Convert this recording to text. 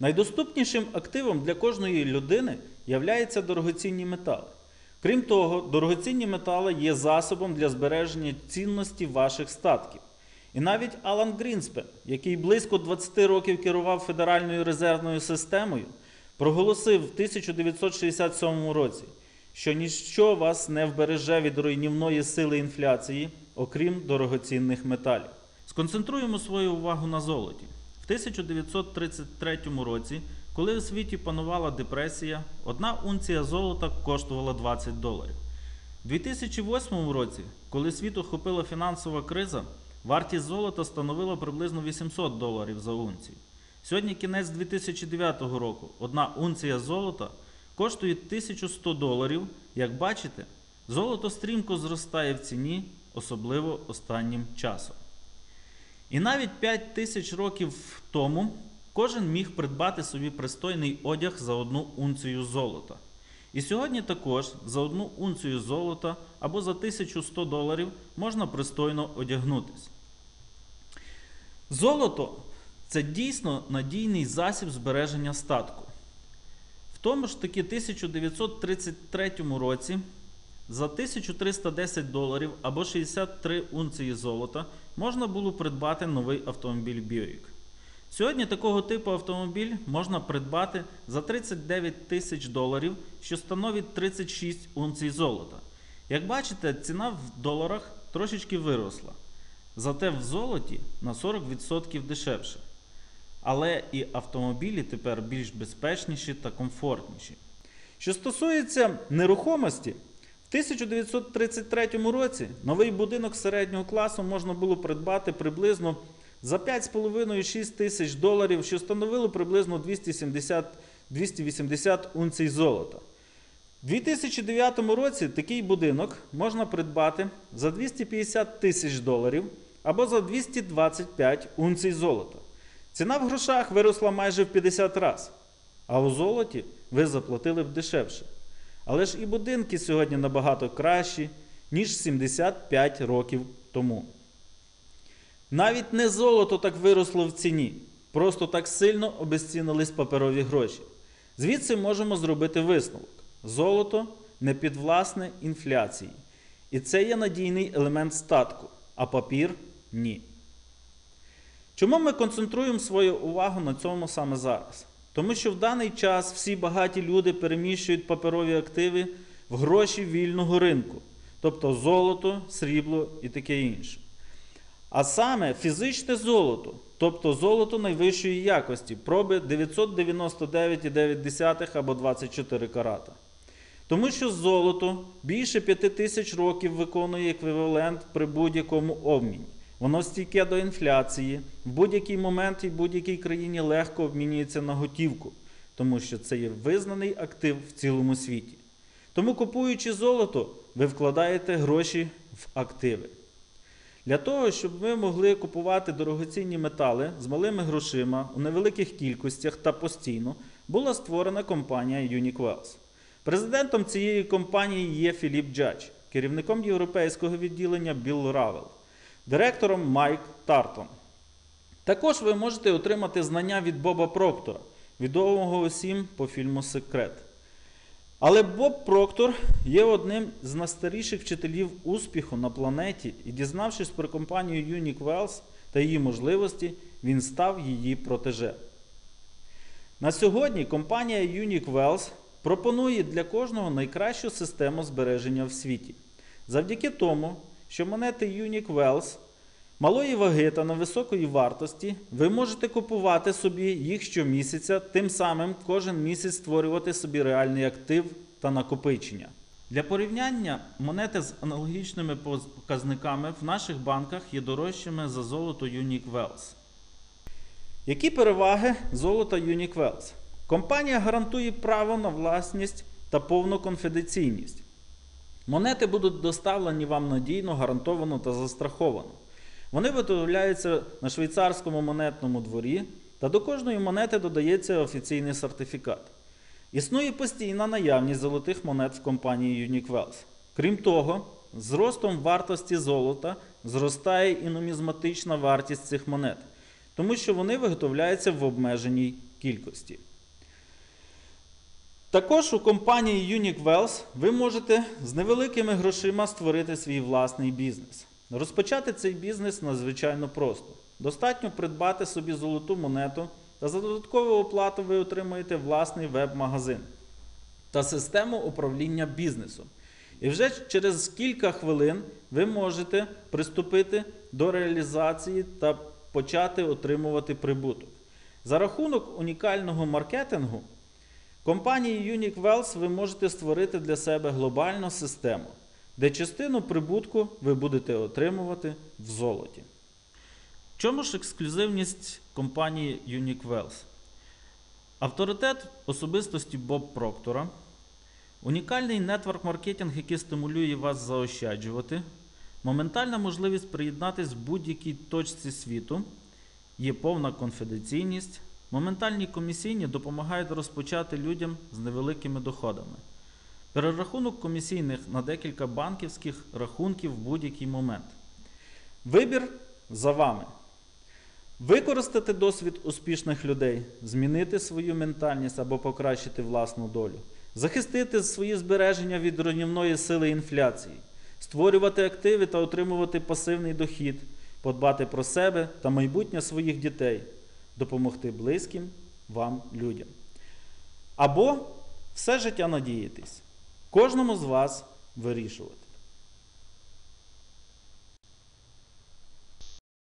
Найдоступнішим активом для кожної людини являються дорогоцінні метали. Крім того, дорогоцінні метали є засобом для збереження цінності ваших статків. І навіть Алан Грінспен, який близько 20 років керував Федеральною резервною системою, проголосив в 1967 році, що ніщо вас не вбереже від руйнівної сили інфляції, окрім дорогоцінних металів. Сконцентруємо свою увагу на золоті. В 1933 році, коли у світі панувала депресія, одна унція золота коштувала 20 доларів. У 2008 році, коли світ охопила фінансова криза, вартість золота становила приблизно 800 доларів за унцію. Сьогодні кінець 2009 року одна унція золота коштує 1100 доларів. Як бачите, золото стрімко зростає в ціні, особливо останнім часом. І навіть 5 тисяч років тому кожен міг придбати собі пристойний одяг за одну унцію золота. І сьогодні також за одну унцію золота або за 1100 доларів можна пристойно одягнутися. Золото це дійсно надійний засіб збереження статку. В тому ж таки 1933 році за 1310 доларів або 63 унції золота можна було придбати новий автомобіль Buick. Сьогодні такого типу автомобіль можна придбати за 39 тисяч доларів, що становить 36 унцій золота. Як бачите, ціна в доларах трошечки виросла. Зате в золоті на 40% дешевше. Але і автомобілі тепер більш безпечніші та комфортніші. Що стосується нерухомості, 1933 році новий будинок середнього класу можна було придбати приблизно за 5,5-6 тисяч доларів, що становило приблизно 270, 280 унцій золота. У 2009 році такий будинок можна придбати за 250 тисяч доларів або за 225 унцій золота. Ціна в грошах виросла майже в 50 разів, а у золоті ви заплатили б дешевше. Але ж і будинки сьогодні набагато кращі, ніж 75 років тому. Навіть не золото так виросло в ціні, просто так сильно обезцінились паперові гроші. Звідси можемо зробити висновок: золото не підвласне інфляції. І це є надійний елемент статку, а папір ні. Чому ми концентруємо свою увагу на цьому саме зараз? Тому що в даний час всі багаті люди переміщують паперові активи в гроші вільного ринку, тобто золото, срібло і таке інше. А саме фізичне золото, тобто золото найвищої якості, проби 999,9 або 24 карата. Тому що золото більше 5 тисяч років виконує еквівалент при будь-якому обміні. Воно стійке до інфляції, в будь-який момент і в будь-якій країні легко обмінюється на готівку, тому що це є визнаний актив в цілому світі. Тому, купуючи золото, ви вкладаєте гроші в активи. Для того, щоб ви могли купувати дорогоцінні метали з малими грошима у невеликих кількостях та постійно, була створена компанія UniQuels. Президентом цієї компанії є Філіп Джадж, керівником європейського відділення Білл Равел, директором Майк Тартон. Також ви можете отримати знання від Боба Проктора, відомого усім по фільму Секрет. Але Боб Проктор є одним з найстаріших вчителів успіху на планеті, і дізнавшись про компанію UniQuels та її можливості, він став її протеже. На сьогодні компанія UniQuels пропонує для кожного найкращу систему збереження в світі. Завдяки тому, що монети UniQuels малої ваги та невисокої вартості, ви можете купувати собі їх щомісяця, тим самим кожен місяць створювати собі реальний актив та накопичення. Для порівняння монети з аналогічними показниками в наших банках є дорожчими за золото UniQuels. Які переваги золота UniQuels? Компанія гарантує право на власність та повну конфіденційність. Монети будуть доставлені вам надійно, гарантовано та застраховано. Вони виготовляються на швейцарському монетному дворі, та до кожної монети додається офіційний сертифікат. Існує постійна наявність золотих монет в компанії UniQuels. Крім того, з ростом вартості золота зростає і нумізматична вартість цих монет, тому що вони виготовляються в обмеженій кількості. Також у компанії Unique Wells ви можете з невеликими грошима створити свій власний бізнес. Розпочати цей бізнес надзвичайно просто. Достатньо придбати собі золоту монету, та за додаткову оплату ви отримаєте власний веб-магазин та систему управління бізнесом. І вже через кілька хвилин ви можете приступити до реалізації та почати отримувати прибуток. За рахунок унікального маркетингу компанії Unique Wells ви можете створити для себе глобальну систему, де частину прибутку ви будете отримувати в золоті. В чому ж ексклюзивність компанії Unique Wells? Авторитет особистості Боб Проктора, унікальний нетворк-маркетинг, який стимулює вас заощаджувати, моментальна можливість приєднатись в будь-якій точці світу, є повна конфіденційність, моментальні комісійні допомагають розпочати людям з невеликими доходами. Перерахунок комісійних на декілька банківських рахунків в будь-який момент. Вибір за вами. Використати досвід успішних людей, змінити свою ментальність або покращити власну долю, захистити свої збереження від руйнівної сили інфляції, створювати активи та отримувати пасивний дохід, подбати про себе та майбутнє своїх дітей, допомогти близьким вам людям. Або все життя надіятись. Кожному з вас вирішувати.